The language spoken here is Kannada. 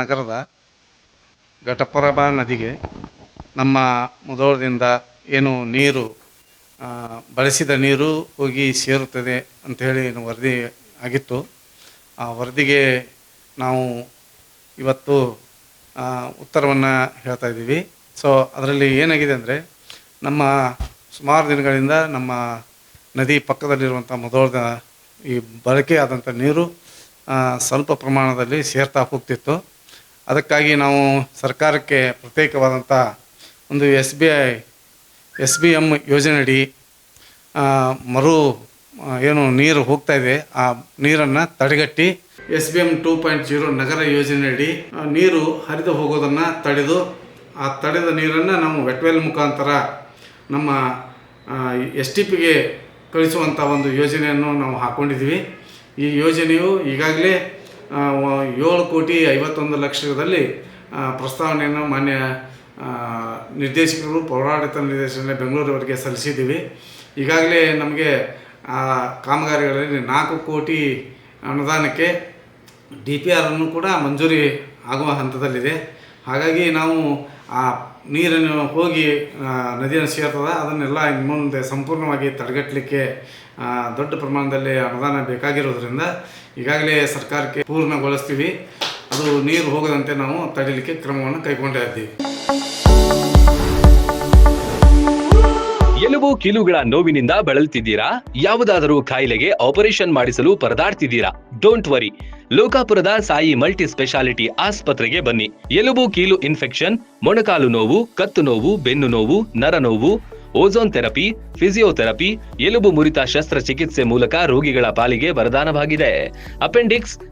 ನಗರದ ಘಟಪ್ರಭಾ ನದಿಗೆ ನಮ್ಮ ಮುದೋಳದಿಂದ ಏನು ನೀರು ಬಳಸಿದ ನೀರು ಹೋಗಿ ಸೇರುತ್ತದೆ ಅಂಥೇಳಿ ವರದಿ ಆಗಿತ್ತು. ಆ ವರದಿಗೆ ನಾವು ಇವತ್ತು ಉತ್ತರವನ್ನು ಹೇಳ್ತಾ ಇದ್ದೀವಿ. ಸೊ ಅದರಲ್ಲಿ ಏನಾಗಿದೆ ಅಂದರೆ, ನಮ್ಮ ಸುಮಾರು ದಿನಗಳಿಂದ ನಮ್ಮ ನದಿ ಪಕ್ಕದಲ್ಲಿರುವಂಥ ಮೊದಲದ ಈ ಬಳಕೆ ನೀರು ಸ್ವಲ್ಪ ಪ್ರಮಾಣದಲ್ಲಿ ಸೇರ್ತಾ ಹೋಗ್ತಿತ್ತು. ಅದಕ್ಕಾಗಿ ನಾವು ಸರ್ಕಾರಕ್ಕೆ ಪ್ರತ್ಯೇಕವಾದಂಥ ಒಂದು S B I, S B M ಯೋಜನೆಯಡಿ ಮರು ಏನು ನೀರು ಹೋಗ್ತಾ ಇದೆ, ಆ ನೀರನ್ನು ತಡೆಗಟ್ಟಿ S B M two point zero ನಗರ ಯೋಜನೆಯಡಿ ನೀರು ಹರಿದು ಹೋಗೋದನ್ನು ತಡೆದು, ಆ ತಡೆದ ನೀರನ್ನು ನಾವು ವೆಟ್ವೆಲ್ ಮುಖಾಂತರ ನಮ್ಮ ಎಸ್ ಟಿ ಪಿಗೆ ಕಳಿಸುವಂಥ ಒಂದು ಯೋಜನೆಯನ್ನು ನಾವು ಹಾಕ್ಕೊಂಡಿದ್ವಿ ಈ ಯೋಜನೆಯು ಈಗಾಗಲೇ ಏಳು ಕೋಟಿ ಐವತ್ತೊಂದು ಲಕ್ಷದಲ್ಲಿ ಪ್ರಸ್ತಾವನೆಯನ್ನು ಮಾನ್ಯ ನಿರ್ದೇಶಕರು, ಪೌರಾಡಳಿತ ನಿರ್ದೇಶನ ಬೆಂಗಳೂರವರಿಗೆ ಸಲ್ಲಿಸಿದ್ದೀವಿ. ಈಗಾಗಲೇ ನಮಗೆ, ಆ, ಕಾಮಗಾರಿಗಳಲ್ಲಿ ನಾಲ್ಕು ಕೋಟಿ ಅನುದಾನಕ್ಕೆ ಡಿ ಪಿ ಆರನ್ನು ಕೂಡ ಮಂಜೂರಿ ಆಗುವ ಹಂತದಲ್ಲಿದೆ. ಹಾಗಾಗಿ ನಾವು ಆ ನೀರನ್ನು ಹೋಗಿ ನದಿಯನ್ನು ಸೇರ್ತದ. ಅದನ್ನೆಲ್ಲ ಇನ್ನು ಮುಂದೆ ಸಂಪೂರ್ಣವಾಗಿ ತಡೆಗಟ್ಟಲಿಕ್ಕೆ ದೊಡ್ಡ ಪ್ರಮಾಣದಲ್ಲಿ ಅನುದಾನ ಬೇಕಾಗಿರೋದ್ರಿಂದ ಈಗಾಗಲೇ ಸರ್ಕಾರಕ್ಕೆ ಪೂರ್ಣಗೊಳಿಸ್ತೀವಿ. ಅದು ನೀರು ಹೋಗದಂತೆ ನಾವು ತಡೀಲಿಕ್ಕೆ ಕ್ರಮವನ್ನು ಕೈಗೊಂಡೇ ಇದ್ದೀವಿ. ಎಲುಬು ಕೀಲುಗಳ ನೋವಿನಿಂದ ಬಳಲ್ತಿದ್ದೀರಾ? ಯಾವುದಾದರೂ ಕಾಯಿಲೆಗೆ ಆಪರೇಷನ್ ಮಾಡಿಸಲು ಪರದಾಡ್ತಿದ್ದೀರಾ? ಡೋಂಟ್ ವರಿ ಲೋಕಾಪುರದ ಸಾಯಿ ಮಲ್ಟಿ ಸ್ಪೆಷಾಲಿಟಿ ಆಸ್ಪತ್ರೆಗೆ ಬನ್ನಿ. ಎಲುಬು, ಕೀಲು ಇನ್ಫೆಕ್ಷನ್, ಮೊಣಕಾಲು ನೋವು, ಕತ್ತು ನೋವು, ಬೆನ್ನು ನೋವು, ನರ ನೋವು, ಓಝೋನ್ ಥೆರಪಿ, ಫಿಸಿಯೋಥೆರಪಿ, ಎಲುಬು ಮುರಿತ ಶಸ್ತ್ರಚಿಕಿತ್ಸೆ ಮೂಲಕ ರೋಗಿಗಳ ಪಾಲಿಗೆ ವರದಾನವಾಗಿದೆ. ಅಪೆಂಡಿಕ್ಸ್